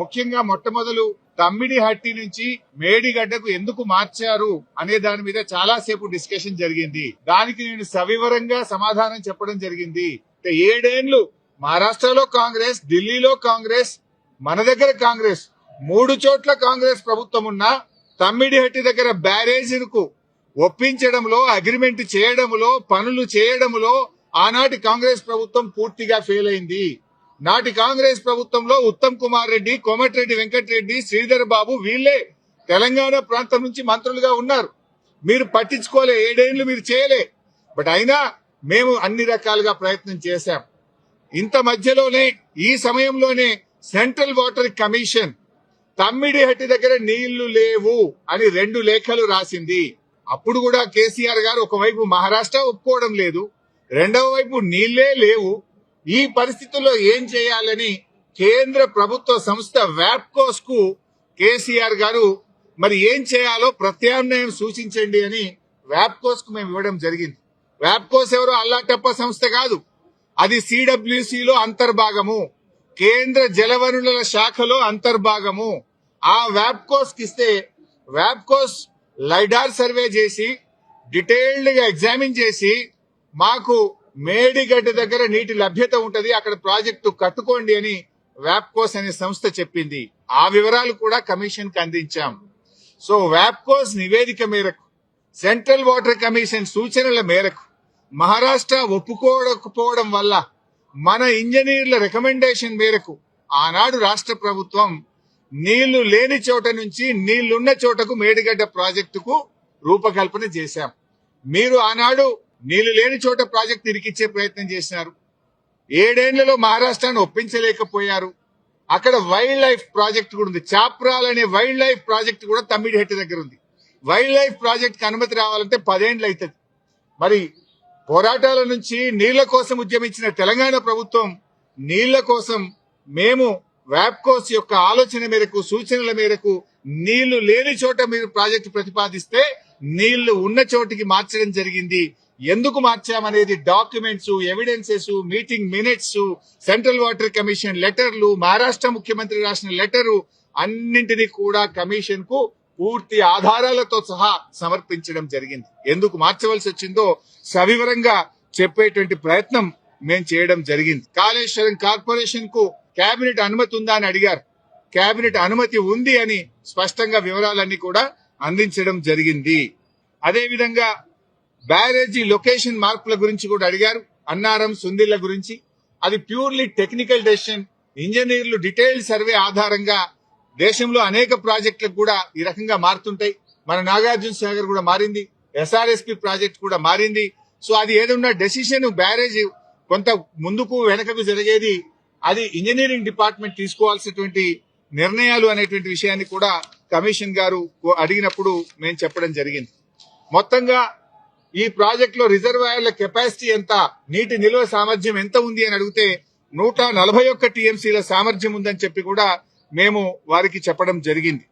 ముఖ్యంగా మొట్టమొదలు తమ్మిడి హట్టి నుంచి మేడిగడ్డకు ఎందుకు మార్చారు అనే దాని మీద చాలా సేపు డిస్కషన్ జరిగింది. దానికి నేను సవివరంగా సమాధానం చెప్పడం జరిగింది. ఏడేండ్లు మహారాష్ట్రలో కాంగ్రెస్ ఢిల్లీలో కాంగ్రెస్ మన దగ్గర కాంగ్రెస్ మూడు చోట్ల కాంగ్రెస్ ప్రభుత్వం ఉన్నా తమ్మిడిహట్టి దగ్గర బ్యారేజీలకు ఒప్పించడంలో అగ్రిమెంట్ చేయడంలో పనులు చేయడంలో ఆనాటి కాంగ్రెస్ ప్రభుత్వం పూర్తిగా ఫెయిల్ అయింది. నాటి కాంగ్రెస్ ప్రభుత్వంలో ఉత్తమ్ కుమార్ రెడ్డి కోమటిరెడ్డి వెంకటరెడ్డి శ్రీధర్ బాబు వీళ్ళే తెలంగాణ ప్రాంతం నుంచి మంత్రులుగా ఉన్నారు. మీరు పట్టించుకోలే ఏడేళ్ళు మీరు చేయలే. బట్ అయినా మేము అన్ని రకాలుగా ప్రయత్నం చేశాం. ఇంత మధ్యలోనే ఈ సమయంలోనే సెంట్రల్ వాటర్ కమిషన్ తమ్మిడిహట్టి దగ్గర నీళ్ళు లేవు అని రెండు లేఖలు రాసింది. అప్పుడు కూడా కేసీఆర్ గారు ఒకవైపు మహారాష్ట్ర ఒప్పుకోవడం లేదు రెండవ వైపు నీళ్ళే లేవు ఈ పరిస్థితుల్లో ఏం చేయాలని కేంద్ర ప్రభుత్వ సంస్థ వ్యాప్కోస్కు కేసీఆర్ గారు మరి ఏం చేయాలో ప్రత్యామ్నాయం సూచించండి అని వ్యాప్కోస్కు మేము ఇవ్వడం జరిగింది. వ్యాప్కోస్ ఎవరు? అల్లాటప్ప సంస్థ కాదు. అది సిడబ్ల్యూసిలో అంతర్భాగము. కేంద్ర జలవనరుల శాఖలో అంతర్భాగము. ఆ వ్యాప్కోస్కి ఇస్తే వ్యాప్కోస్ లైడార్ సర్వే చేసి డీటెయిల్డ్గా ఎగ్జామిన్ చేసి మాకు మేడిగడ్డ దగ్గర నీటి లభ్యత ఉంటది అక్కడ ప్రాజెక్టు కట్టుకోండి అని వ్యాప్కోస్ అనే సంస్థ చెప్పింది. ఆ వివరాలు కూడా కమిషన్కి అందించాం. సో వ్యాప్కోస్ నివేదిక మేరకు సెంట్రల్ వాటర్ కమిషన్ సూచనల మేరకు మహారాష్ట్ర ఒప్పుకోకపోవడం వల్ల మన ఇంజనీర్ల రికమెండేషన్ మేరకు ఆనాడు రాష్ట్ర ప్రభుత్వం నీళ్ళు లేని చోట నుంచి నీళ్ళున్న చోటకు మేడిగడ్డ ప్రాజెక్టుకు రూపకల్పన చేశాం. మీరు ఆనాడు నీళ్ళు లేని చోట ప్రాజెక్ట్ ఇరికిచ్చే ప్రయత్నం చేసినారు. ఏడేళ్ళలో మహారాష్ట్రాన్ని ఒప్పించలేకపోయారు. అక్కడ వైల్డ్ లైఫ్ ప్రాజెక్ట్ కూడా ఉంది. చాప్రాల్ అనే వైల్డ్ లైఫ్ ప్రాజెక్ట్ కూడా తమ్మిడిహట్టి దగ్గర ఉంది. వైల్డ్ లైఫ్ ప్రాజెక్ట్కి అనుమతి రావాలంటే పదేండ్లు అవుతుంది మరి పోరాటాల నుంచి నీళ్ళ కోసం ఉద్యమించిన తెలంగాణ ప్రభుత్వం నీళ్ళ కోసం మేము వ్యాప్కోస్ యొక్క ఆలోచన మేరకు సూచనల మేరకు నీళ్ళు లేని చోట మీరు ప్రాజెక్టు ప్రతిపాదిస్తే నీళ్ళు ఉన్న చోటికి మార్చడం జరిగింది. ఎందుకు మార్చామనేది documents evidences meeting minutes central water commission లెటర్లు మహారాష్ట్ర ముఖ్యమంత్రి రాసిన లెటరు అన్నింటినీ కూడా కమిషన్కు పూర్తి ఆధారాలతో సహా సమర్పించడం జరిగింది. ఎందుకు మార్చవలసి వచ్చిందో సవివరంగా చెప్పేటువంటి ప్రయత్నం మేము చేయడం జరిగింది. కాళేశ్వరం కార్పొరేషన్కు కేబినెట్ అనుమతి ఉందా అని అడిగారు. కేబినెట్ అనుమతి ఉంది అని స్పష్టంగా వివరాలన్నీ కూడా అందించడం జరిగింది. అదే విధంగా బ్యారేజీ లొకేషన్ మార్పుల గురించి కూడా అడిగారు. అన్నారం సుందిళ్ళ గురించి. అది ప్యూర్లీ టెక్నికల్ డెసిషన్. ఇంజనీర్లు డీటెయిల్ సర్వే ఆధారంగా దేశంలో అనేక ప్రాజెక్టులకు కూడా ఈ రకంగా మారుతుంటాయి. మన నాగార్జున సాగర్ కూడా మారింది. ఎస్ఆర్ఎస్పి ప్రాజెక్ట్ కూడా మారింది. సో అది ఏదన్నా డెసిషన్ బ్యారేజ్ కొంత ముందుకు వెనకకు జరిగేది అది ఇంజనీరింగ్ డిపార్ట్మెంట్ తీసుకోవాల్సినటువంటి నిర్ణయాలు అనేటువంటి విషయాన్ని కూడా కమిషన్ గారు అడిగినప్పుడు మేము చెప్పడం జరిగింది. మొత్తంగా ఈ ప్రాజెక్ట్లో రిజర్వాయర్ల కెపాసిటీ ఎంత నీటి నిల్వ సామర్థ్యం ఎంత ఉంది అని అడిగితే నూట నలభై ఒక్క టీఎంసీల సామర్థ్యం ఉందని చెప్పి కూడా మేము వారికి చెప్పడం జరిగింది.